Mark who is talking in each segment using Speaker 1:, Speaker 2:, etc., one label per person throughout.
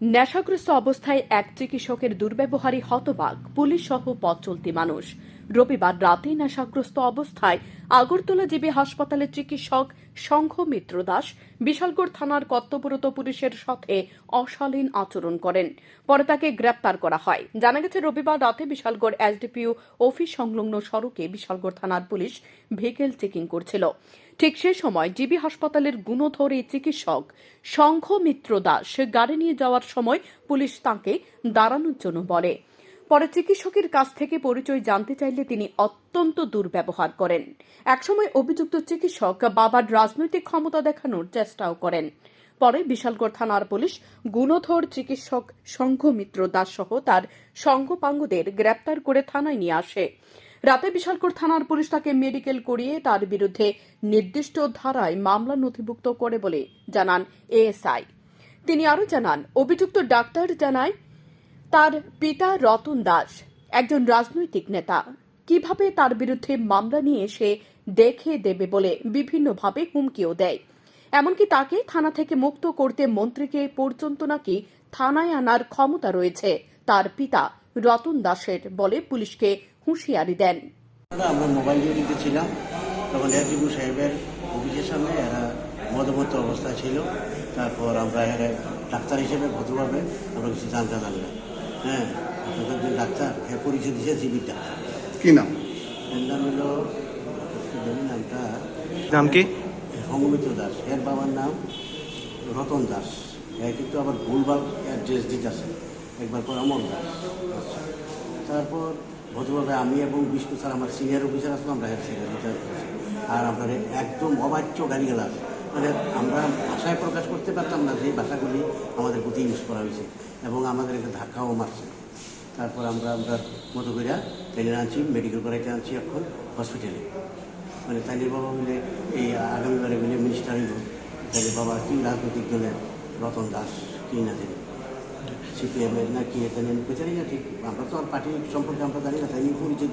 Speaker 1: নেশাগ্রস্ত অবস্থায় এক চিকিৎসকের দুর্ব্যবহারী হতবাক পুলিশ সহ পথ চলতি মানুষ। রবিবার রাতে নেশাগ্রস্ত অবস্থায় আগরতলা জিবি হাসপাতালের চিকিৎসক শঙ্খ মিত্র দাস বিশালগড় থানার কর্তব্যরত পুলিশের সাথে অশালীন আচরণ করেন। পরে তাকে গ্রেপ্তার করা হয়। জানা গেছে, রবিবার রাতে বিশালগড় এসডিপিও অফিস সংলগ্ন সড়কে বিশালগড় থানার পুলিশ ভেহিকেল চেকিং করছিল। ঠিক সে সময় জিবি হাসপাতালের গুণধর এই চিকিৎসক সংঘ মিত্র দাস গাড়ি নিয়ে যাওয়ার সময় পুলিশ তাকে দাঁড়ানোর জন্য বলে। পরে চিকিৎসকের কাছ থেকে পরিচয় জানতে চাইলে তিনি অত্যন্ত দুর্ব্যবহার করেন। একসময় অভিযুক্ত চিকিৎসক বাবার রাজনৈতিক ক্ষমতা দেখানোর চেষ্টাও করেন। পরে বিশালগড় থানার পুলিশ গুণধর চিকিৎসক সংঘমিত্র দাস সহ তার সঙ্গপাঙ্গদের গ্রেপ্তার করে থানায় নিয়ে আসে। রাতে বিশালগড় থানার পুলিশ তাকে মেডিকেল করিয়ে তার বিরুদ্ধে নির্দিষ্ট ধারায় মামলা নথিভুক্ত করে বলে জানান এএসআই। তিনি আরও জানান, অভিযুক্ত ডাক্তার জানায় তার পিতা রতন দাস, একজন রাজনৈতিক নেতা। কীভাবে তার বিরুদ্ধে মামলা নিয়ে সে দেখে দেবে বলে বিভিন্নভাবে হুমকিও দেয়। এমনকি তাকে থানা থেকে মুক্ত করতে মন্ত্রীকে পর্যন্ত নাকি থানায় আনার ক্ষমতা রয়েছে, তার পিতা রতন দাসের বলে পুলিশকে হুঁশিয়ারি দেন।
Speaker 2: আমরা মোবাইল ছিলাম, তখন সাহেবের অফিসের সামনে এরা অবস্থা ছিল। তারপর আমরা ডাক্তার হিসেবে ভদ্রভাবে আমরা কিছু জানতে হ্যাঁ আপনাদের একজন ডাক্তার এর পরিচয় দিয়েছে জিবির ডাক্তার
Speaker 3: কি নাম?
Speaker 2: এর নাম হলো নামটা
Speaker 4: নাম কি?
Speaker 2: সঙ্গমিত্র দাস। এর বাবার নাম রতন দাস। কিন্তু আবার ভুলভাল অ্যাড্রেস দিতেছে একবার পর অমর দাস। আচ্ছা। তারপর ভদ্রভাবে আমি এবং বিষ্ণু স্যার আমার সিনিয়র অফিসার আসলাম আমরা হেড সেক্রেটারি আর আমরা একদম অবাচ্য গালিগালাজ মানে আমরা ভাষায় প্রকাশ করতে পারতাম না যে ভাষাগুলি আমাদের প্রতি ইউজ করা হয়েছে এবং আমাদের একটা ধাক্কাও মারছে। তারপর আমরা আমরা মতো করে ট্রেনে আনছি মেডিকেল করাইতে আনছি এখন হসপিটালে মানে তাইনের বাবা মিলে এই আগামীবারে মিলে মিনিস্টার হইল তাইলে বাবা কি রাজনৈতিক দলের রতন দাস কি না জানি সিপিএম এর না কি আমি জানি না ঠিক আমরা তো আর পার্টি সম্পর্কে আমরা জানি না তাই নিয়ে পরিচয়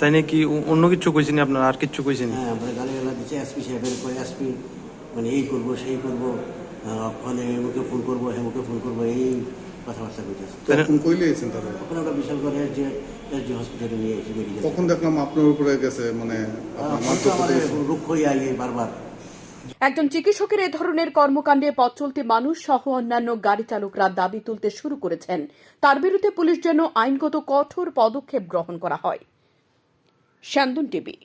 Speaker 4: তাই নাকি অন্য কিছু কইছেন আপনার আর কিছু কইছেন?
Speaker 2: হ্যাঁ আমরা গালি গালা দিচ্ছে এসপি সাহেবের করে এসপি মানে এই করব সেই করব ওখানে এমুকে ফোন করব হেমুকে ফোন করব এই কথাবার্তা কইতেছে
Speaker 3: কইলে
Speaker 2: তখন আমরা বিশাল করে যে এসডি হসপিটালে নিয়ে এসে মেডিকেল
Speaker 3: কখন দেখলাম আপনার উপরে গেছে মানে।
Speaker 2: রুক্ষ হয়ে আইয়ে বারবার।
Speaker 1: একজন চিকিৎসকের এ ধরনের কর্মকাণ্ডে পথ চলতি মানুষ সহ অন্যান্য গাড়ি চালকরা দাবি তুলতে শুরু করেছেন। তার বিরুদ্ধে পুলিশ যেন আইনগত কঠোর পদক্ষেপ গ্রহণ করা হয়। টিভি।